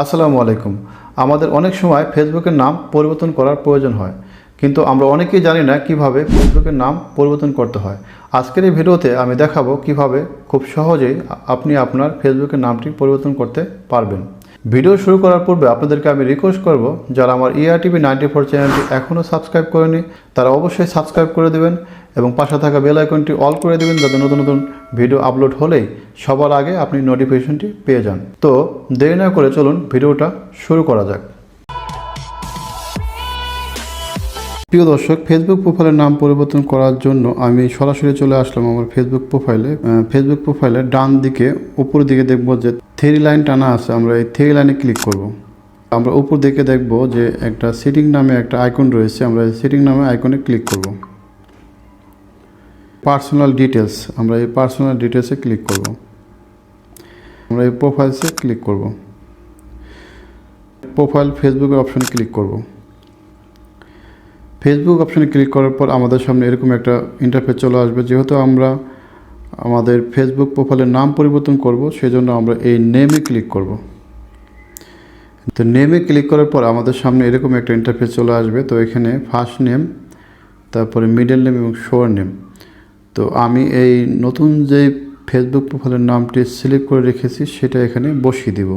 আসসালামু আলাইকুম। আমাদের অনেক সময় ফেসবুকের নাম পরিবর্তন করার প্রয়োজন হয়, কিন্তু আমরা অনেকেই জানি না কীভাবে ফেসবুকের নাম পরিবর্তন করতে হয়। আজকের এই ভিডিওতে আমি দেখাবো কীভাবে খুব সহজেই আপনি আপনার ফেসবুকের নামটি পরিবর্তন করতে পারবেন। ভিডিও শুরু করার পূর্বে আপনাদেরকে আমি রিকোয়েস্ট করব, যারা আমার ইআরটিভি নাইনটি ফোর চ্যানেলটি এখনও সাবস্ক্রাইব করেনি, তারা অবশ্যই সাবস্ক্রাইব করে দেবেন এবং পাশে থাকা বেল আইকনটি অল করে দেবেন যাতে নতুন নতুন ভিডিও আপলোড হলেই সবার আগে আপনি নোটিফিকেশনটি পেয়ে যান। তো দেরি না করে চলুন ভিডিওটা শুরু করা যাক। প্রিয় দর্শক ফেসবুক প্রোফাইলের নাম পরিবর্তন করার জন্য আমি সরাসরি চলে আসলাম আমার ফেসবুক প্রোফাইলে ফেসবুক প্রোফাইলে ডান দিকে উপর দিকে দেখব যে থ্রি লাইন টানা আছে, আমরা এই থ্রি লাইনে ক্লিক করব। আমরা উপর দিকে দেখব যে একটা সিটিং নামে একটা আইকন রয়েছে, আমরা এই সিটিং নামে আইকনে ক্লিক করব। পার্সোনাল ডিটেলস আমরা এই পার্সোনাল ডিটেলসে ক্লিক করব। আমরা এই প্রোফাইলসে ক্লিক করব। প্রোফাইল ফেসবুকের অপশনে ক্লিক করব। ফেসবুক অপশনে ক্লিক করার পর আমাদের সামনে এরকম একটা ইন্টারফেস চলে আসবে। যেহেতু আমরা আমাদের ফেসবুক প্রোফাইলের নাম পরিবর্তন করব, সেজন্য আমরা এই নেমে ক্লিক করব। তো নেমে ক্লিক করার পর আমাদের সামনে এরকম একটা ইন্টারফেস চলে আসবে। তো এখানে ফার্স্ট নেম তারপরে মিডল নেম এবং শোয়ার নেম তো আমি এই নতুন যে ফেসবুক প্রোফাইলের নামটি সিলেক্ট করে রেখেছি, সেটা এখানে বসিয়ে দিব।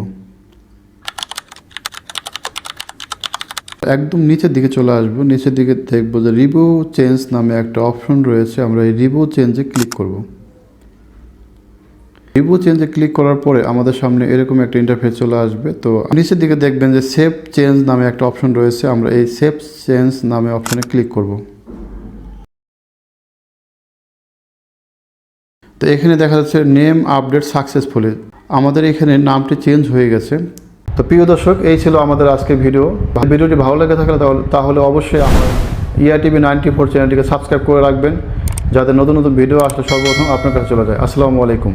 একদম নিচের দিকে চলে আসব। নিচের দিকে দেখব যে রিভিউ চেঞ্জ নামে একটা অপশন রয়েছে। আমরা এই রিভিউ চেঞ্জে ক্লিক করব। রিভিউ চেঞ্জে ক্লিক করার পরে আমাদের সামনে এরকম একটা ইন্টারফেস চলে আসবে। তো নিচের দিকে দেখবেন যে সেভ চেঞ্জ নামে একটা অপশন রয়েছে। আমরা এই সেভ চেঞ্জ নামে অপশনে ক্লিক করব। তো এখানে দেখা যাচ্ছে নেম আপডেট সাকসেসফুলি আমাদের এখানে নামটি চেঞ্জ হয়ে গেছে। তো প্রিয় দর্শক, এই ছিল আমাদের আজকের ভিডিও। ভিডিওটি ভালো লেগে থাকলে তাহলে অবশ্যই আমার E ইআরটিভি নাইনটি ফোর চ্যানেলটিকে সাবস্ক্রাইব করে রাখবেন, যাতে নতুন নতুন ভিডিও আসলে সর্বপ্রথম আপনার কাছে চলে যায়। আসসালামু আলাইকুম।